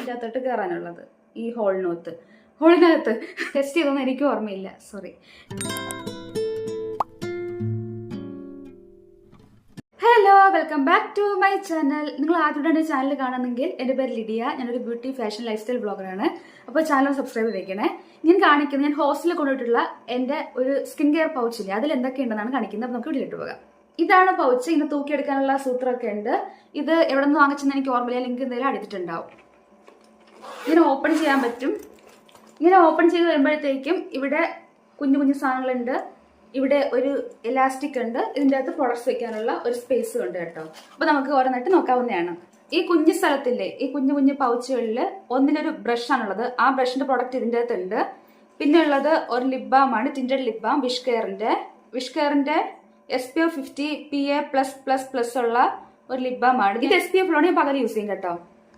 ഇതിന്റെ അകത്തോട്ട് കയറാനുള്ളത് ഈ ഹോളിനകത്ത് ഹോളിനകത്ത് ടെസ്റ്റ് ചെയ്തൊന്നും എനിക്ക് ഓർമ്മയില്ല. Sorry hello welcome back to my channel നിങ്ങൾ ആദ്യമായിട്ടാണ് ചാനൽ കാണുന്നെങ്കിൽ എന്റെ പേര് ലിഡിയ. ഞാനൊരു ബ്യൂട്ടി ഫാഷൻ ലൈഫ് സ്റ്റൈൽ ബ്ലോഗറാണ് അപ്പോൾ ചാനൽ സബ്സ്ക്രൈബ് ചെയ്യണേ ഞാൻ കാണിക്കുന്നത് ഞാൻ ഹോസ്റ്റലിൽ കൊണ്ടുപോയിട്ടുള്ള എന്റെ ഒരു സ്കിൻ കെയർ പൗച്ചില്ലേ അതിൽ എന്തൊക്കെയുണ്ടെന്നാണ് കാണിക്കുന്നത്. അപ്പോൾ നമുക്ക് വീട്ടിലിട്ട് പോകാം. ഇതാണ് പൗച്ച് ഇങ്ങനെ തൂക്കിയെടുക്കാനുള്ള സൂത്രമൊക്കെ ഉണ്ട്. ഇത് എവിടെ നിന്ന് വാങ്ങിച്ചെന്ന് എനിക്ക് ഓർമ്മയില്ല. ലിങ്ക് എന്തെങ്കിലും അടിച്ചിട്ടുണ്ടാവും ഇങ്ങനെ ഓപ്പൺ ചെയ്യാൻ പറ്റും. ഇങ്ങനെ ഓപ്പൺ ചെയ്ത് വരുമ്പോഴത്തേക്കും ഇവിടെ കുഞ്ഞു കുഞ്ഞു സാധനങ്ങളുണ്ട്. ഇവിടെ ഒരു എലാസ്റ്റിക് ഉണ്ട്. ഇതിന്റെ അകത്ത് പ്രൊഡക്ട്സ് വെക്കാനുള്ള ഒരു സ്പേസും ഉണ്ട് കേട്ടോ. അപ്പോൾ നമുക്ക് ഓരോന്നായിട്ട് നോക്കാവുന്നതാണ്. ഈ കുഞ്ഞു സ്ഥലത്തില്ലേ ഈ കുഞ്ഞു കുഞ്ഞു പൗച്ചുകളിൽ ഒന്നിനൊരു ബ്രഷാണുള്ളത് ആ ബ്രഷിന്റെ പ്രൊഡക്റ്റ് ഇതിന്റെ അകത്തുണ്ട്. പിന്നെ ഉള്ളത് ഒരു ആണ് ടിന്റഡ് ലിപ് ബാം വിഷ് കെയറിന്റെ wish കെയറിന്റെ S P O fifty P A plus plus plus ഉള്ള ഒരു ലിപ് ബാം ആണ്. ഇത് എസ് പി എഫ് ഞാൻ പകൽ യൂസ് ചെയ്യും കേട്ടോ.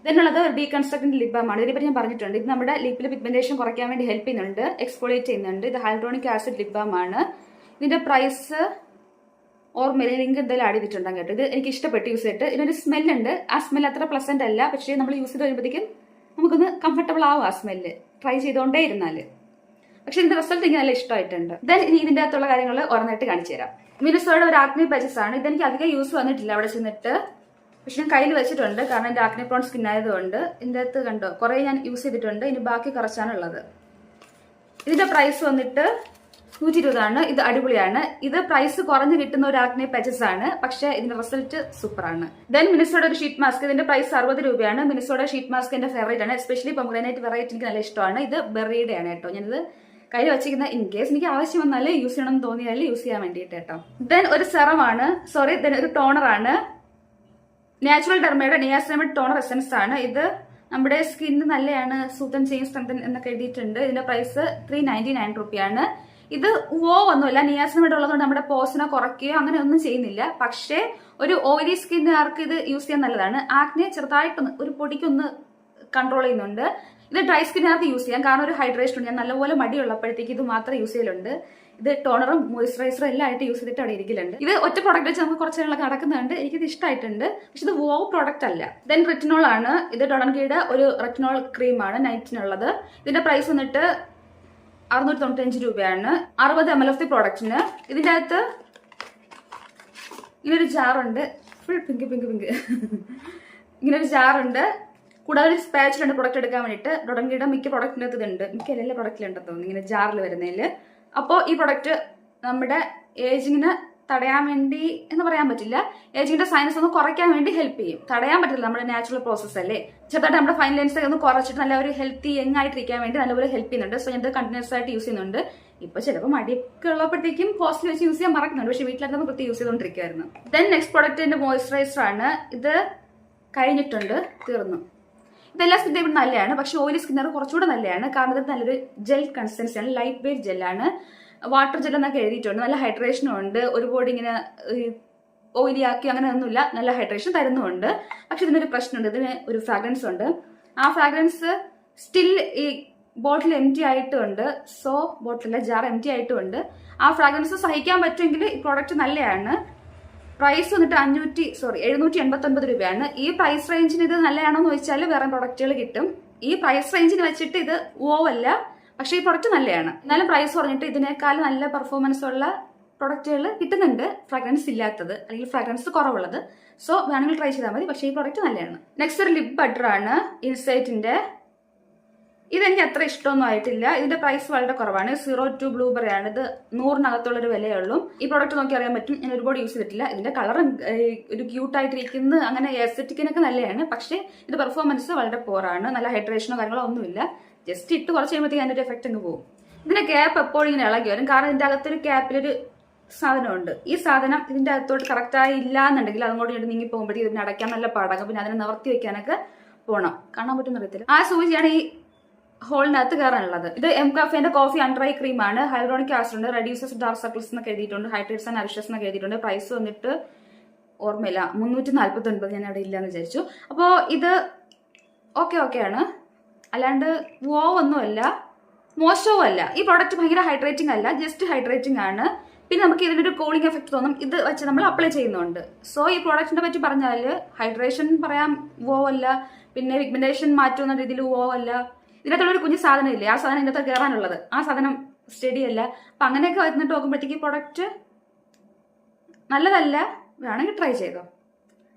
ഇതിനുള്ളത് ഒരു ലിപ് ബാം ആണ്. ഇതിനെപ്പറ്റി ഞാൻ പറഞ്ഞിട്ടുണ്ട്. ഇത് നമ്മുടെ ലിപ്പിൽ പിഗ്മെന്റേഷൻ കുറയ്ക്കാൻ വേണ്ടി ഹെൽപ്പ് ചെയ്യുന്നുണ്ട് എക്സ്പോളിയേറ്റ് ചെയ്യുന്നുണ്ട്. ഇത് ഹൈഡ്രോണിക് ആസിഡ് ലിപ് ആണ്. ഇതിന്റെ പ്രൈസ് ഓർമ്മയില്ല ലിങ്ക് എന്തായാലും ആഡ് ചെയ്തിട്ടുണ്ടാകും കേട്ടോ. ഇത് എനിക്ക് ഇഷ്ടപ്പെട്ട് യൂസ് ചെയ്തിട്ട്. ഇതിനൊരു സ്മെല്ലുണ്ട് ആ സ്മെൽ അത്ര പ്ലസന്റ് അല്ല. പക്ഷേ നമ്മൾ യൂസ് ചെയ്ത് വരുമ്പോഴത്തേക്കും നമുക്കൊന്ന് കംഫർട്ടബിൾ ആവും ആ സ്മെല്ല് ട്രൈ ചെയ്തുകൊണ്ടേ ഇരുന്നാൽ പക്ഷെ ഇതിന്റെ റിസൾട്ട് എനിക്ക് നല്ല ഇഷ്ടമായിട്ടുണ്ട്. ദെൻ ഇനി ഇതിന്റെ അകത്തുള്ള കാര്യങ്ങൾ ഓരോന്നായിട്ട് കാണിച്ചു തരാം. മിനിസോയുടെ ഒരു ആഗ്നി പരിസാണ് ഇതെനിക്ക് അധികം യൂസ് വന്നിട്ടില്ല അവിടെ ചെന്നിട്ട്. പക്ഷെ ഞാൻ കയ്യിൽ വെച്ചിട്ടുണ്ട്. കാരണം എന്റെ ആക്നി പ്രോൺ സ്കിൻ ആയതുകൊണ്ട് ഇതിന്റെ അകത്ത് കണ്ടോ കുറേ ഞാൻ യൂസ് ചെയ്തിട്ടുണ്ട്. ഇനി ബാക്കി കുറച്ചാണുള്ളത് ഇതിന്റെ പ്രൈസ് വന്നിട്ട് നൂറ്റി ഇരുപതാണ് ഇത് അടിപൊളിയാണ്. ഇത് പ്രൈസ് കുറഞ്ഞ് കിട്ടുന്ന ഒരു ആക്നെ പാച്ചസ് ആണ്. പക്ഷെ ഇതിന്റെ റിസൾട്ട് സൂപ്പർ ആണ് ദെൻ മിനിസോടെ ഒരു ഷീറ്റ് മാസ്ക് ഇതിന്റെ പ്രൈസ് അറുപത് രൂപയാണ്. മിനിസോടെ ഷീറ്റ് മാസ്ക് എന്റെ ഫേവറേറ്റ് ആണ്. എസ്പെഷ്യലി പൊമഗ്രാനൈറ്റ് വെറൈറ്റി എനിക്ക് നല്ല ഇഷ്ടമാണ്. ഇത് ബെറിയുടെ ആണ് കേട്ടോ. ഞാനിത് കയ്യിൽ വെച്ചിരിക്കുന്ന ഇൻ കേസ് എനിക്ക് ആവശ്യം വന്നാൽ യൂസ് ചെയ്യണം എന്ന് തോന്നിയാൽ യൂസ് ചെയ്യാൻ വേണ്ടിയിട്ട് കേട്ടോ. ദെൻ ഒരു സെറമാണ് സോറി ദെൻ ഒരു ടോണർ ആണ്. നാച്ചുറൽ ഡെർമയുടെ നിയാസിനമിഡ് ടോണർ എസൻസ് ആണ്. ഇത് നമ്മുടെ സ്കിന്ന് നല്ലതാണ് സൂത്തൻ ചെയ്യും സ്ട്രെങ്തൻ എന്നൊക്കെ എഴുതിയിട്ടുണ്ട്. ഇതിന്റെ പ്രൈസ് ത്രീ നയന്റി നയൻ റുപ്പിയാണ് ഇത് ഓ ഒന്നുമില്ല നിയാസിനമിഡ് ഉള്ളതുകൊണ്ട് നമ്മുടെ പോസിനെ കുറയ്ക്കുകയോ അങ്ങനെ ഒന്നും ചെയ്യുന്നില്ല. പക്ഷേ ഒരു ഓയിലി സ്കിന്നുകാർക്ക് ഇത് യൂസ് ചെയ്യാൻ നല്ലതാണ്. ആക്നെ ചെറുതായിട്ടൊന്ന് ഒരു പൊടിക്കൊന്ന് കൺട്രോൾ ചെയ്യുന്നുണ്ട്. ഇത് ഡ്രൈ സ്കിന്നിനകത്ത് യൂസ് ചെയ്യാം. കാരണം ഒരു ഹൈഡ്രേഷൻ ഉണ്ട് ഞാൻ നല്ലപോലെ മടിയുള്ളപ്പോഴത്തേക്ക് ഇത് മാത്രം യൂസ് ചെയ്യലുണ്ട്. ഇത് ടോണറും മോയ്സ്ചറൈസറും എല്ലാം ആയിട്ട് യൂസ് ചെയ്തിട്ട് അവിടെ ഇരിക്കലുണ്ട്. ഇത് ഒറ്റ പ്രോഡക്റ്റ് വെച്ച് നമുക്ക് കുറച്ച് നാളൊക്കെ നടക്കുന്നുണ്ട്. എനിക്കിത് ഇഷ്ടമായിട്ടുണ്ട് പക്ഷെ ഇത് വോ പ്രോഡക്റ്റ് അല്ല. ദെൻ റെറ്റിനോൾ ആണ്. ഇത് ഡൊണൻകിയുടെ ഒരു റെറ്റിനോൾ ക്രീമാണ് നൈറ്റിനുള്ളത് ഇതിന്റെ പ്രൈസ് വന്നിട്ട് അറുന്നൂറ്റി തൊണ്ണൂറ്റഞ്ച് രൂപയാണ്. അറുപത് എം എൽ എഫ് ദി പ്രോഡക്റ്റിന് ഇതിന്റെ അകത്ത് ഇങ്ങനൊരു ജാറുണ്ട് ഫുൾ പിങ്ക് പിങ്ക് പിങ്ക് ഇങ്ങനൊരു ജാറുണ്ട് കൂടാതെ ഒരു സ്പാച്ചിലുണ്ട് പ്രൊഡക്റ്റ് എടുക്കാൻ വേണ്ടിയിട്ട്. ഡൊടങ്കിയുടെ മിക്ക പ്രൊഡക്റ്റിന്റെ അകത്ത് ഇതുണ്ട്. മിക്ക എല്ലാ പ്രൊഡക്റ്റിലുണ്ടെന്ന് തോന്നുന്നു. ഇങ്ങനെ ജാറിൽ വരുന്നതിൽ അപ്പോൾ ഈ പ്രൊഡക്റ്റ് നമ്മുടെ ഏജിങ്ങിന് തടയാൻ വേണ്ടി എന്ന് പറയാൻ പറ്റില്ല. ഏജിങ്ങിന്റെ സൈനസ് ഒന്ന് കുറയ്ക്കാൻ വേണ്ടി ഹെൽപ്പ് ചെയ്യും. തടയാൻ പറ്റില്ല നമ്മുടെ നാച്ചുറൽ പ്രോസസ് അല്ലേ? ചെറുതായിട്ട് നമ്മുടെ ഫൈൻ ലൈൻസ് ഒന്ന് കുറച്ചിട്ട് നല്ല ഒരു ഹെൽത്തി യങ് ആയിട്ടിരിക്കാൻ വേണ്ടി നല്ലപോലെ ഹെൽപ്പ് ചെയ്യുന്നുണ്ട്. സോ ഞാൻ കണ്ടിന്യൂസ് ആയിട്ട് യൂസ് ചെയ്യുന്നുണ്ട്. ഇപ്പൊ ചിലപ്പോൾ മടിയൊക്കെ ഉള്ളപ്പോഴത്തേക്കും കോസ്റ്റ്ലി വെച്ച് യൂസ് ചെയ്യാൻ മറക്കുന്നുണ്ട്. പക്ഷെ വീട്ടിലായിരുന്നു പ്രത്യേകം യൂസ് ചെയ്തുകൊണ്ടിരിക്കുകയായിരുന്നു ദെൻ നെക്സ്റ്റ് പ്രോഡക്റ്റ് മോയ്സ്ചറൈസർ ആണ്. ഇത് കഴിഞ്ഞിട്ടുണ്ട്. തീർന്നു. ഇതെല്ലാം സ്കിൻ ഇവിടെ നല്ലതാണ് പക്ഷെ ഓയിലി സ്കിന്നർ കുറച്ചുകൂടെ നല്ലതാണ്. കാരണം ഇത് നല്ലൊരു ജെൽ കൺസിസ്റ്റൻസി ആണ്. ലൈറ്റ് വെയിറ്റ് ജെല്ലാണ് വാട്ടർ ജെൽ എന്നൊക്കെ എഴുതിയിട്ടുണ്ട്. നല്ല ഹൈഡ്രേഷനും ഉണ്ട്. ഒരുപാട് ഇങ്ങനെ ഓയിലി ആക്കി അങ്ങനെ ഒന്നുമില്ല നല്ല ഹൈഡ്രേഷൻ തരുന്നുമുണ്ട്. പക്ഷെ ഇതിനൊരു പ്രശ്നമുണ്ട്. ഇതിന് ഒരു ഫ്രാഗ്രൻസ് ഉണ്ട്. ആ ഫ്രാഗ്രൻസ് സ്റ്റിൽ ഈ ബോട്ടിൽ എം ടി ആയിട്ടുണ്ട്. സോ ബോട്ടിലല്ല ജാർ എം ടി ആയിട്ടുണ്ട്. ആ ഫ്രാഗ്രൻസ് സഹിക്കാൻ പറ്റുമെങ്കിൽ ഈ പ്രോഡക്റ്റ് നല്ലതാണ്. പ്രൈസ് വന്നിട്ട് അഞ്ഞൂറ്റി സോറി എഴുന്നൂറ്റി എൺപത്തി ഒൻപത് രൂപയാണ്. ഈ പ്രൈസ് റേഞ്ചിന് ഇത് നല്ലതാണോ എന്ന് ചോദിച്ചാൽ വേറെ പ്രൊഡക്റ്റുകൾ കിട്ടും. ഈ പ്രൈസ് റേഞ്ചിന് വെച്ചിട്ട് ഇത് ഓ അല്ല പക്ഷേ ഈ പ്രൊഡക്റ്റ് നല്ലതാണ്. എന്നാലും പ്രൈസ് പറഞ്ഞിട്ട് ഇതിനേക്കാൾ നല്ല പെർഫോമൻസ് ഉള്ള പ്രൊഡക്റ്റുകൾ കിട്ടുന്നുണ്ട്. ഫ്രാഗ്രൻസ് ഇല്ലാത്തത് അല്ലെങ്കിൽ ഫ്രാഗ്രൻസ് കുറവുള്ളത്. സോ വേണമെങ്കിൽ ട്രൈ ചെയ്താൽ മതി പക്ഷേ ഈ പ്രൊഡക്റ്റ് നല്ലതാണ്. നെക്സ്റ്റ് ഒരു ലിപ് ബട്ടർ ആണ്. ഇൻസൈറ്റിന്റെ ഇതെനിക്ക് അത്ര ഇഷ്ടമൊന്നും ആയിട്ടില്ല. ഇതിന്റെ പ്രൈസ് വളരെ കുറവാണ്. സീറോ ടു ബ്ലൂബെറി ആണ്. ഇത് നൂറിനകത്തുള്ളൊരു വിലയേ ഉള്ളൂ. ഈ പ്രോഡക്റ്റ് നോക്കി അറിയാൻ പറ്റും. ഞാൻ ഒരുപാട് യൂസ് ചെയ്തിട്ടില്ല. ഇതിന്റെ കളർ ഒരു ക്യൂട്ട് ആയിട്ടിരിക്കുന്ന. അങ്ങനെ എസ്തെറ്റിക്കിനൊക്കെ നല്ലതാണ് പക്ഷേ ഇത് പെർഫോമൻസ് വളരെ പോറാണ് നല്ല ഹൈഡ്രേഷനോ കാര്യങ്ങളോ ഒന്നുമില്ല. ജസ്റ്റ് ഇട്ട് കുറച്ച് കഴിയുമ്പോഴത്തേക്ക് അതിന്റെ ഒരു എഫക്റ്റ് അങ്ങ് പോകും ഇതിന്റെ ക്യാപ്പ് എപ്പോഴും ഇങ്ങനെ ഇളകി വരും. കാരണം ഇതിന്റെ അകത്തൊരു ക്യാപ്പിലൊരു സാധനമുണ്ട്. ഈ സാധനം ഇതിന്റെ അകത്തോട്ട് കറക്റ്റായി ഇല്ല എന്നുണ്ടെങ്കിൽ അതുകൊണ്ട് ഇട്ട് നീങ്ങി പോകുമ്പോഴത്തേക്ക് ഇതിനെ അടയ്ക്കാൻ നല്ല പാടാകും പിന്നെ അതിനെ നിവർത്തി വെക്കാനൊക്കെ പോകണം കാണാൻ പറ്റുന്ന അറിയത്തില്ല. ആ സൂചിയാണ് ഈ ഹോളിനകത്ത് കയറാനുള്ളത്. ഇത് എം കഫേന്റെ കോഫി ക്രീം ആണ്. ഹൈഡ്രോണിക് ആസിഡ് ഉണ്ട് റെഡ്യൂസസ് ഡാർക്ക് സർക്കിൾസ് എന്നൊക്കെ എഴുതിയിട്ടുണ്ട് ഹൈഡ്രേറ്റ്സ് ആൻഡ് അരിഷ്യസ് എന്നൊക്കെ എഴുതിയിട്ടുണ്ട്. പ്രൈസ് വന്നിട്ട് ഓർമ്മയില്ല മുന്നൂറ്റി നാല്പത്തി ഒൻപത് ഞാൻ അവിടെ ഇല്ലാന്ന് വിചാരിച്ചു. അപ്പോൾ ഇത് ഓക്കെ ഓക്കെ ആണ്. അല്ലാണ്ട് വോ ഒന്നുമല്ല മോശവും അല്ല. ഈ പ്രോഡക്റ്റ് ഭയങ്കര ഹൈഡ്രേറ്റിംഗ് അല്ല ജസ്റ്റ് ഹൈഡ്രേറ്റിംഗ് ആണ്. പിന്നെ നമുക്ക് ഇതിനൊരു കൂളിംഗ് എഫക്ട് തോന്നും. ഇത് വെച്ച് നമ്മൾ അപ്ലൈ ചെയ്യുന്നുണ്ട്. സോ ഈ പ്രോഡക്റ്റിനെ പറ്റി പറഞ്ഞാൽ ഹൈഡ്രേഷൻ പറയാം വോ അല്ല. പിന്നെ പിഗ്മെന്റേഷൻ മാറ്റുന്ന രീതിയിൽ പോവല്ല ഇതിനകത്തുള്ള ഒരു കുഞ്ഞു സാധനം ഇല്ലേ ആ സാധനം ഇതിനകത്ത് കയറാനുള്ളത് ആ സാധനം സ്റ്റഡി അല്ല അപ്പൊ അങ്ങനെയൊക്കെ വന്നിട്ട് നോക്കുമ്പോഴത്തേക്ക് പ്രൊഡക്റ്റ് നല്ലതല്ല. വേണമെങ്കിൽ ട്രൈ ചെയ്തോ.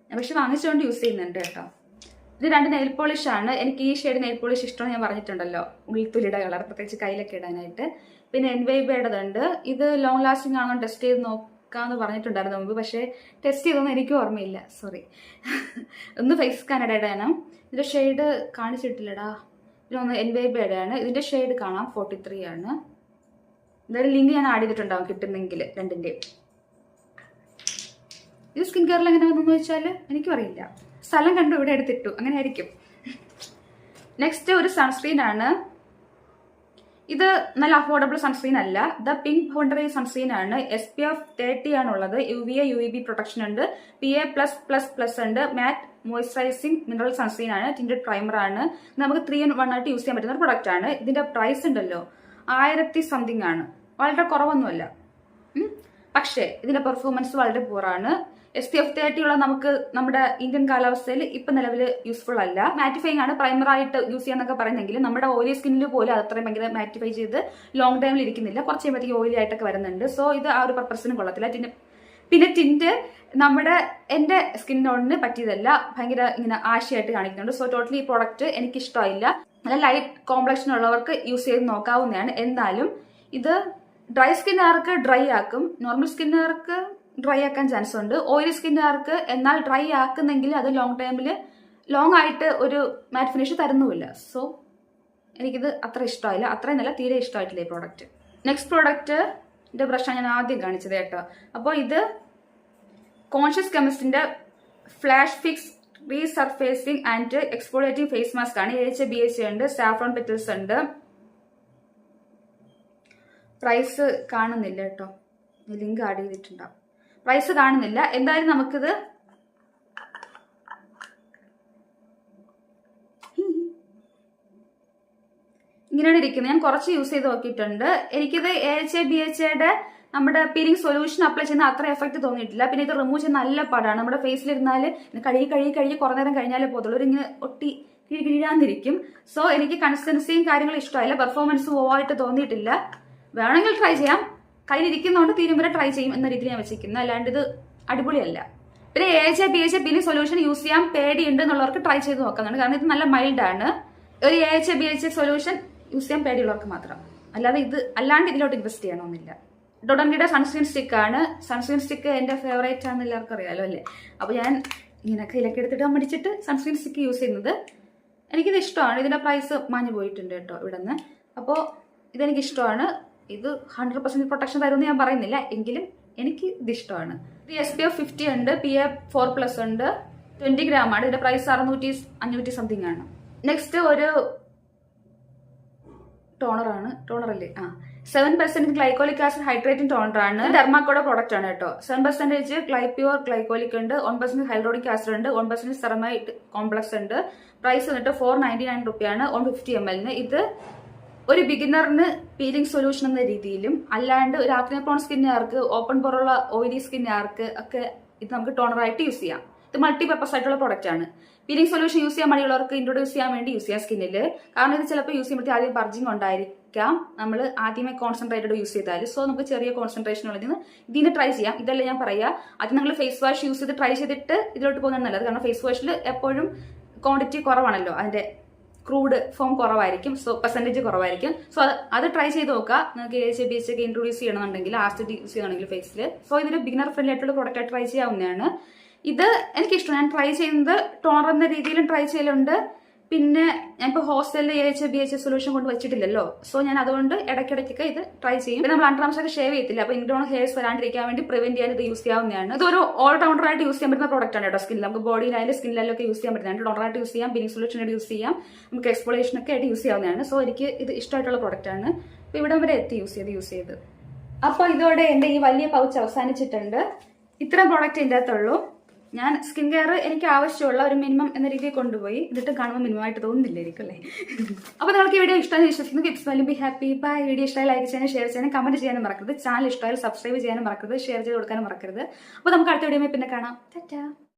ഞാൻ പക്ഷെ വാങ്ങിച്ചുകൊണ്ട് യൂസ് ചെയ്യുന്നുണ്ട് കേട്ടോ. ഇത് രണ്ട് നെയിൽ പോളിഷ് ആണ്. എനിക്ക് ഈ ഷെയ്ഡ് നെയിൽ പോളിഷ് ഇഷ്ടം ഞാൻ പറഞ്ഞിട്ടുണ്ടല്ലോ. ഉള്ളിത്തുലിയുടെ കളർ പ്രത്യേകിച്ച് കയ്യിലൊക്കെ ഇടാനായിട്ട്. പിന്നെ എൻവൈബയുടേതുണ്ട് ഇത് ലോങ് ലാസ്റ്റിംഗ് ആണോ ടെസ്റ്റ് ചെയ്ത് നോക്കാമെന്ന് പറഞ്ഞിട്ടുണ്ടായിരുന്നു മുമ്പ്. പക്ഷേ ടെസ്റ്റ് ചെയ്തൊന്നും എനിക്ക് ഓർമ്മയില്ല. സോറി ഒന്ന് ഫേസ് സ്കാനഡ ഇടാനും ഇതിന്റെ ഷെയ്ഡ് കാണിച്ചിട്ടില്ലടാ. ഇതൊന്ന് എൻവേ ബേഡാണ് ഇതിന്റെ ഷെയ്ഡ് കാണാം. ഫോർട്ടി ത്രീ ആണ്. എന്തായാലും ലിങ്ക് ഞാൻ ആഡ് ചെയ്തിട്ടുണ്ടാവും കിട്ടുന്നെങ്കിൽ രണ്ടിന്റെയും. ഇത് സ്കിൻ കെയറിൽ എങ്ങനെ വന്നെന്ന് വെച്ചാൽ എനിക്കും അറിയില്ല. സ്ഥലം കണ്ടു ഇവിടെ എടുത്തിട്ടു. അങ്ങനെ ആയിരിക്കും നെക്സ്റ്റ് ഒരു സൺസ്ക്രീൻ ആണ്. ഇത് നല്ല അഫോർഡബിൾ സൺസ്ക്രീൻ അല്ല. ദ പിങ്ക് ബൗണ്ടറി സൺസ്ക്രീൻ ആണ്. എസ് പി എഫ് തേർട്ടി ആണുള്ളത്. U V A U E B protection ഉണ്ട്. P A plus plus plus ഉണ്ട്. മാറ്റ് മോയ്സ്ചറൈസിംഗ് മിനറൽ സൺസ്ക്രീൻ ആണ്. ടിൻഡ് പ്രൈമർ ആണ്. നമുക്ക് ത്രീ ഇൻ വൺ ആയിട്ട് യൂസ് ചെയ്യാൻ പറ്റുന്ന ഒരു പ്രൊഡക്റ്റ് ആണ്. ഇതിന്റെ പ്രൈസ് ഉണ്ടല്ലോ. ആയിരത്തി സംതിങ് ആണ്. വളരെ കുറവൊന്നുമല്ല. പക്ഷേ ഇതിന്റെ പെർഫോമൻസ് വളരെ പൂറാണ് എസ് പി എഫ് തേർട്ടി ഉള്ള നമുക്ക് നമ്മുടെ ഇന്ത്യൻ കാലാവസ്ഥയിൽ ഇപ്പൊ നിലവിൽ യൂസ്ഫുൾ അല്ല. മാറ്റിഫൈങ് ആണ് പ്രൈമർ ആയിട്ട് യൂസ് ചെയ്യാന്നൊക്കെ പറയുന്നെങ്കിൽ നമ്മുടെ ഓയിലി സ്കിന്നിൽ പോലും അത് അത്രയും ഭയങ്കര മാറ്റിഫൈ ചെയ്ത് ലോങ് ടൈമിൽ ഇരിക്കുന്നില്ല. കുറച്ച് കഴിയുമ്പോഴത്തേക്ക് ഓയിലി ആയിട്ടൊക്കെ വരുന്നുണ്ട്. സോ ഇത് ആ ഒരു പർപ്പസിന് കൊള്ളത്തില്ല. ടിന് പിന്നെ ടിന്റ് നമ്മുടെ എന്റെ ടോണിന് പറ്റിയതല്ല. ഭയങ്കര ഇങ്ങനെ ആശയായിട്ട് കാണിക്കുന്നുണ്ട്. സോ ടോട്ടലി ഈ പ്രോഡക്റ്റ് എനിക്ക് ഇഷ്ടമായില്ല നല്ല ലൈറ്റ് കോംപ്ലക്ഷൻ ഉള്ളവർക്ക് യൂസ് ചെയ്ത് നോക്കാവുന്നതാണ്. എന്നാലും ഇത് ഡ്രൈ സ്കിന്നുകാർക്ക് ഡ്രൈ ആക്കും. നോർമൽ സ്കിന്നുകാർക്ക് ഡ്രൈ ആക്കാൻ ചാൻസ് ഉണ്ട്. ഓയിലി സ്കിന്നുകാർക്ക് എന്നാൽ ഡ്രൈ ആക്കുന്നെങ്കിൽ അത് ലോങ് ടൈമിൽ ലോങ് ആയിട്ട് ഒരു മാറ്റ് ഫിനിഷ് തരുന്നുമില്ല. സോ എനിക്കിത് അത്ര ഇഷ്ടമായില്ല. അത്രയും നല്ല തീരെ ഇഷ്ടമായിട്ടില്ല ഈ പ്രോഡക്റ്റ് നെക്സ്റ്റ് പ്രോഡക്റ്റ് ന്റെ ബ്രഷാണ് ഞാൻ ആദ്യം കാണിച്ചത് കേട്ടോ. അപ്പോൾ ഇത് conscious കെമിസ്റ്റിന്റെ flash fix resurfacing and exfoliating face mask ആണ്. എച്ച് ബി എച്ച് ഉണ്ട് സാഫ്രോൺ പെറ്റൽസ് ഉണ്ട്. പ്രൈസ് കാണുന്നില്ല കേട്ടോ. ലിങ്ക് ആഡ് ചെയ്തിട്ടുണ്ടാവും. പ്രൈസ് കാണുന്നില്ല. എന്തായാലും നമുക്കിത് ഇങ്ങനെയാണ് ഇരിക്കുന്നത്. ഞാൻ കുറച്ച് യൂസ് ചെയ്ത് നോക്കിയിട്ടുണ്ട്. എനിക്കിത് A H A B H എയുടെ നമ്മുടെ പീലിംഗ് സൊല്യൂഷൻ അപ്ലൈ ചെയ്യുന്ന അത്ര എഫക്ട് തോന്നിയിട്ടില്ല. പിന്നെ ഇത് റിമൂവ് ചെയ്യുന്ന നല്ല പാടാണ്. നമ്മുടെ ഫേസിലിരുന്നാൽ കഴുകി കഴുകി കഴുകി കുറേ നേരം കഴിഞ്ഞാലേ പോകത്തുള്ളൂ. ഇങ്ങനെ ഒട്ടി കിഴി കിഴിയാന്നിരിക്കും സോ എനിക്ക് കൺസിസ്റ്റൻസിയും കാര്യങ്ങളും ഇഷ്ടമായില്ല. പെർഫോമൻസ് ഓവായിട്ട് തോന്നിയിട്ടില്ല. വേണമെങ്കിൽ ട്രൈ ചെയ്യാം. കയ്യിലിരിക്കുന്നതുകൊണ്ട് തീരും വരെ ട്രൈ ചെയ്യും എന്ന രീതിയിൽ ഞാൻ വെച്ചിരിക്കുന്നത്. അല്ലാണ്ട് ഇത് അടിപൊളിയല്ല. പിന്നെ A H B H peeling solution use ചെയ്യാൻ പേടിയുണ്ട് എന്നുള്ളവർക്ക് ട്രൈ ചെയ്ത് നോക്കുന്നുണ്ട് കാരണം ഇത് നല്ല മൈൽഡാണ് ഒരു A H B H solution use ചെയ്യാൻ പേടിയുള്ളവർക്ക് മാത്രം. അല്ലാതെ ഇത് അല്ലാണ്ട് ഇതിലോട്ട് ഇൻവെസ്റ്റ് ചെയ്യണമെന്നില്ല ഡൊഡങ്കിയുടെ സൺസ്ക്രീൻ സ്റ്റിക്ക് ആണ്. സൺസ്ക്രീൻ സ്റ്റിക്ക് എന്റെ ഫേവറേറ്റ് ആണെന്ന് എല്ലാവർക്കും അറിയാലോ അല്ലേ? അപ്പൊ ഞാൻ ഇങ്ങനെയൊക്കെ ഇലക്കി എടുത്തിട്ട് മടിച്ചിട്ട് സൺസ്ക്രീൻ സ്റ്റിക്ക് യൂസ് ചെയ്യുന്നത് എനിക്കിത് ഇഷ്ടമാണ്. ഇതിന്റെ പ്രൈസ് മാഞ്ഞു പോയിട്ടുണ്ട് കേട്ടോ ഇവിടെ നിന്ന് അപ്പോൾ ഇതെനിക്ക് ഇഷ്ടമാണ്. ഇത് ഹൺഡ്രഡ് പെർസെന്റ് പ്രൊട്ടക്ഷൻ തരുമെന്ന് ഞാൻ പറയുന്നില്ല. എങ്കിലും എനിക്ക് ഇതിഷ്ടമാണ് ഇത് എസ് പി എഫ് ഫിഫ്റ്റി ഉണ്ട്. പി എ ഫോർ പ്ലസ് ഉണ്ട്. ട്വന്റി ഗ്രാം ആണ്. ഇതിന്റെ പ്രൈസ് അറുന്നൂറ്റി അഞ്ഞൂറ്റി സംതിങ് ആണ്. നെക്സ്റ്റ് ഒരു ടോണർ ആണ്. ടോണർ അല്ലേ? ആ. Seven percent glycolic acid hydrating toner ആണ്. ഡെർമാക്കോടെ പ്രോഡക്റ്റ് ആണ് കേട്ടോ. സെവൻ പെർസെന്റേജ് ഗ്ലൈപ്യൂർ ഗ്ലൈക്കോളിക് ഉണ്ട്. വൺ പെർസെന്റ് ഹൈഡ്രോണിക് ആസിഡ് ഉണ്ട്. വൺ പെർസെന്റ് സെറമൈറ്റ് കോംപ്ലക്സ് ഉണ്ട്. പ്രൈസ് വന്നിട്ട് ഫോർ നയന്റി നയൻ റുപ്പിയാണ് വൺ ഫിഫ്റ്റി എം എല്ലിന് ഇത് ഒരു ബിഗിനറിന് പീലിംഗ് സൊല്യൂഷൻ എന്ന രീതിയിലും അല്ലാണ്ട് ഒരു ആക്നെപ്രോൺ സ്കിന്നുകാർക്ക് ഓപ്പൺ പോറുള്ള ഓയിലി സ്കിന്നുകാർക്ക് ഒക്കെ ഇത് നമുക്ക് ടോണറായിട്ട് യൂസ് ചെയ്യാം. ഇത് മൾട്ടി പർപ്പസ് ആയിട്ടുള്ള പ്രോഡക്റ്റ് ആണ്. പീലിംഗ് സൊല്യൂഷൻ യൂസ് ചെയ്യാൻ മടിയുള്ളവർക്ക് ഇൻട്രൊഡ്യൂസ് ചെയ്യാൻ വേണ്ടി യൂസ് ചെയ്യാം സ്കിന്നിൽ കാരണം ഇത് ചിലപ്പോൾ യൂസ് ചെയ്യുമ്പോൾ ആദ്യം ബർജിങ് ഉണ്ടായിരിക്കാം. നമ്മൾ ആദ്യമേ കോൺസെൻട്രേറ്റഡ് യൂസ് ചെയ്താൽ. സോ നമുക്ക് ചെറിയ കോൺസെൻട്രേഷൻ ഉള്ളതിന് ഇതിന് ട്രൈ ചെയ്യാം. ഇതല്ല ഞാൻ പറയാ. അത് നിങ്ങൾ ഫേസ് വാഷ് യൂസ് ചെയ്ത് ട്രൈ ചെയ്തിട്ട് ഇതിലോട്ട് പോകുന്നതാണ് നല്ലത്. കാരണം ഫേസ് വാഷിൽ എപ്പോഴും ക്വാണ്ടിറ്റി കുറവാണല്ലോ. അതിന്റെ ക്രൂഡ് ഫോം കുറവായിരിക്കും. സോ പെർസെന്റേജ് കുറവായിരിക്കും. സോ അത് ട്രൈ ചെയ്ത് നോക്കുക. നിങ്ങൾക്ക് എ എച്ച് ബി എച്ച് ഒക്കെ ഇൻട്രൊഡ്യൂസ് ചെയ്യണമെന്നുണ്ടെങ്കിൽ ആസിഡ് യൂസ് ചെയ്യണമെങ്കിൽ ഫേസിൽ സോ ഇതൊരു ബിഗിനർ ഫ്രണ്ട്ലി ആയിട്ടുള്ള പ്രോഡക്റ്റ് ട്രൈ ചെയ്യാവുന്നതാണ്. ഇത് എനിക്കിഷ്ടം. ഞാൻ ട്രൈ ചെയ്യുന്നത് ടോണർ എന്ന രീതിയിലും ട്രൈ ചെയ്യലുണ്ട്. പിന്നെ ഞാൻ ഇപ്പോൾ ഹോസ്റ്റലിൽ A H B H solution കൊണ്ട് വെച്ചിട്ടില്ലല്ലോ. സോ ഞാൻ അതുകൊണ്ട് ഇടയ്ക്കിടയ്ക്കൊക്കെ ഇത് ട്രൈ ചെയ്യും. പിന്നെ നമ്മൾ അണ്ടർആംസ് ഒക്കെ ഷേവ് ചെയ്യത്തില്ല. അപ്പൊ ഇൻഡോൺ ഹെയർസ് വരാണ്ടിരിക്കാൻ വേണ്ടി പ്രിവെന്റ് ചെയ്യാൻ ഇത് യൂസ് ചെയ്യാവുന്നതാണ്. ഇതൊരു ഓൾ റൗണ്ടർ ആയിട്ട് യൂസ് ചെയ്യാൻ പറ്റുന്ന പ്രോഡക്റ്റ് ആണ് കേട്ടോ സ്കിൻ നമുക്ക് ബോഡിയിലായാലും സ്കിന്നിലായാലും ഒക്കെ യൂസ് ചെയ്യാൻ പറ്റുന്നതാണ്. ടോണർ ആയിട്ട് യൂസ് ചെയ്യാം. ബിനിങ് സൊല്യൂഷൻ ആയിട്ട് യൂസ് ചെയ്യാം. നമുക്ക് എക്സ്പ്ലോറേഷൻ ഒക്കെ ആയിട്ട് യൂസ് ചെയ്യാവുന്നതാണ്. സോ എനിക്ക് ഇത് ഇഷ്ടമായിട്ടുള്ള പ്രോഡക്റ്റ് ആണ്. അപ്പൊ ഇവിടം വരെ എത്തി യൂസ് ചെയ്ത് യൂസ് ചെയ്ത്. അപ്പോൾ ഇതോടെ എന്റെ ഈ വലിയ പൗച്ച് അവസാനിച്ചിട്ടുണ്ട്. ഇത്ര പ്രോഡക്റ്റ് ഇതിന്റെ അകത്തുള്ളൂ ഞാൻ സ്കിൻ കെയർ എനിക്ക് ആവശ്യമുള്ള ഒരു മിനിമം എന്ന രീതിയിൽ കൊണ്ടുപോയി. ഇതിട്ട് കാണുമ്പോൾ മിനിമം ആയിട്ട് തോന്നുന്നില്ലായിരിക്കും അല്ലേ? അപ്പോൾ നിങ്ങൾക്ക് വീഡിയോ ഇഷ്ടമായി വിശ്വസിക്കുന്നു. കിപ്സ് വലി ബി ഹാപ്പി ബൈ വീഡിയോ ഇഷ്ടമായി ലൈക്ക് ചെയ്യാനും ഷെയർ ചെയ്യാനും കമന്റ് ചെയ്യാനും മറക്കരുത്. ചാനൽ ഇഷ്ടമായാലും സബ്സ്ക്രൈബ് ചെയ്യാനും മറക്കരുത്. ഷെയർ ചെയ്ത് കൊടുക്കാനും മറക്കരുത്. അപ്പോൾ നമുക്ക് അടുത്ത വീഡിയോ പിന്നെ കാണാം.